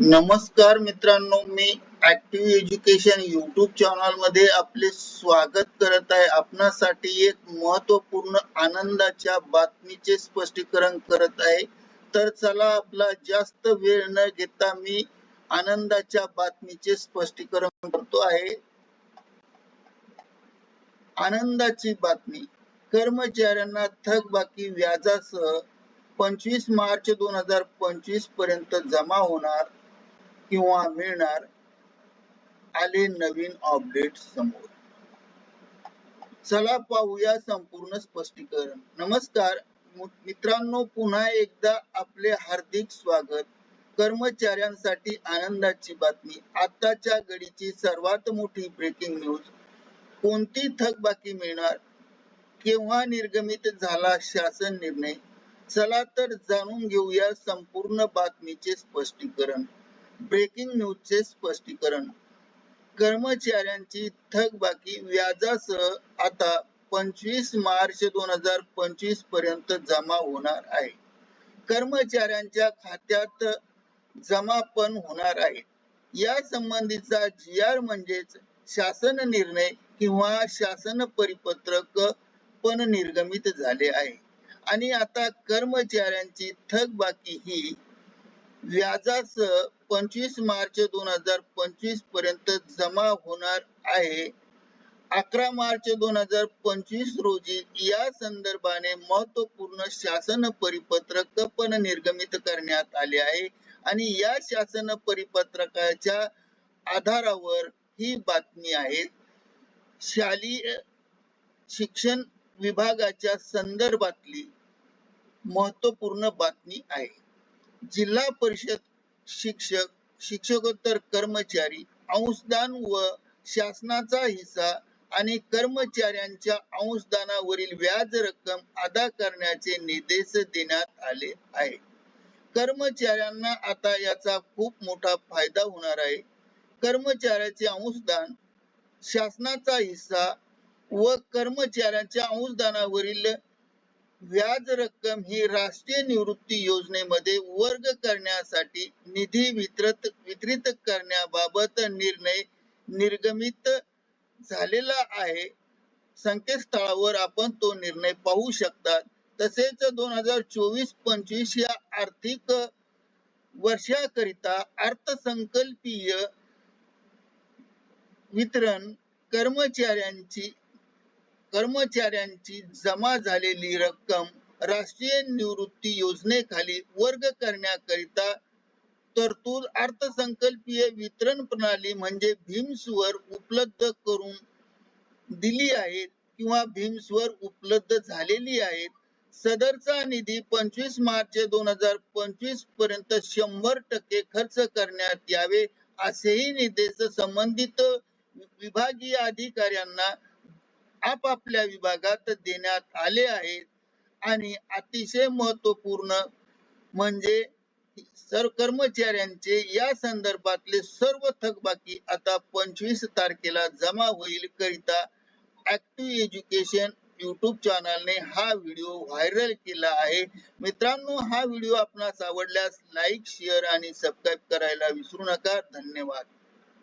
नमस्कार मित्रांनो मी ऍक्टिव्ह एज्युकेशन युट्यूब चॅनलमध्ये आपले स्वागत करत आहे. आपणासाठी एक महत्त्वपूर्ण आनंदाच्या बातमीचे स्पष्टीकरण करत आहे. तर चला आपला जास्त वेळ न घेता मी आनंदाच्या बातमीचे स्पष्टीकरण करतो आहे. आनंदाची बातमी. कर्मचाऱ्यांना थकबाकी व्याजासह पंचवीस मार्च दोन हजार पंचवीसपर्यंत जमा होणार. किंवा मिळणार आले नवीन अपडेट समोर. चला पाहूया संपूर्ण स्पष्टीकरण. नमस्कार मित्रांनो पुन्हा एकदा आपले हार्दिक स्वागत. कर्मचाऱ्यांसाठी आनंदाची बातमी. आताच्या घडीची सर्वात मोठी ब्रेकिंग न्यूज कोणती थकबाकी मिळणार? केव्हा निर्गमित झाला शासन निर्णय? चला तर जाणून घेऊया संपूर्ण बातमीचे स्पष्टीकरण. ब्रेकिंग न्यूजचे स्पष्टीकरण. कर्मचाऱ्यांची थकबाकी व्याजासह आता पंचवीस मार्च दोन हजार पंचवीसपर्यंत जमा होणार आहे. कर्मचाऱ्यांच्या खात्यात जमा पण होणार आहे. या संबंधीचा जी आर म्हणजेच शासन निर्णय किंवा शासन परिपत्रक पण निर्गमित झाले आहे. आणि आता कर्मचाऱ्यांची थकबाकी ही व्याजासह पंचवीस मार्च दोन हजार पंचवीसपर्यंत जमा होणार आहे. अकरा मार्च दोन हजार पंचवीस रोजी या संदर्भाने महत्त्वपूर्ण शासन परिपत्रक पण निर्गमित करण्यात आले आहे आणि या शासन परिपत्रकाच्या आधारावर ही बातमी आहे. शालेय शिक्षण विभागाच्या संदर्भातली महत्त्वपूर्ण बातमी आहे. जिल्हा परिषद शिक्षक शिक्षकोत्तर कर्मचारी अंशदान व शासनाचा हिस्सा आणि कर्मचाऱ्यांच्या अंशदानावरील व्याज रक्कम अदा करण्याचे निर्देश देण्यात आले आहे कर्मचाऱ्यांना आता याचा खूप मोठा फायदा होणार आहे. कर्मचाऱ्याचे अंशदान शासनाचा हिस्सा व कर्मचाऱ्यांच्या अंशदानावरील व्याज रक्कम ही राष्ट्रीय निवृत्ती योजनेमध्ये वर्ग करण्यासाठी निधी वितरित वितरित करण्याबाबत निर्णय निर्गमित झालेला आहे. संकेतस्थळावर आपण तो निर्णय पाहू शकतात तसेच दोन हजार चोवीस पंचवीस या आर्थिक वर्षाकरिता अर्थसंकल्पीय वितरण कर्मचाऱ्यांची कर्मचाऱ्यांची जमा झालेली रक्कम राष्ट्रीय निवृत्ती योजनेखाली वर्ग करण्याकरिता तरतूद अर्थसंकल्पीय वितरण प्रणाली म्हणजे भीम्सवर उपलब्ध करून दिली आहे किंवा भीम्सवर उपलब्ध झालेली आहे सदरचा निधी पंचवीस मार्च दोन हजार पंचवीसपर्यंत शंभर टक्के खर्च करण्यात यावे असेही निर्देश संबंधित विभागीय अधिकाऱ्यांना आपापल्या विभागात देण्यात आले आहेत. आणि अतिशय महत्त्वपूर्ण म्हणजे सर्व कर्मचाऱ्यांचे या संदर्भातले सर्व थकबाकी आता पंचवीस तारखेला जमा होईल करिता ऍक्टिव्ह एज्युकेशन युट्यूब चॅनलने हा व्हिडिओ व्हायरल केला आहे. मित्रांनो हा व्हिडिओ आपणास आवडल्यास लाईक शेअर आणि सबस्क्राईब करायला विसरू नका. धन्यवाद.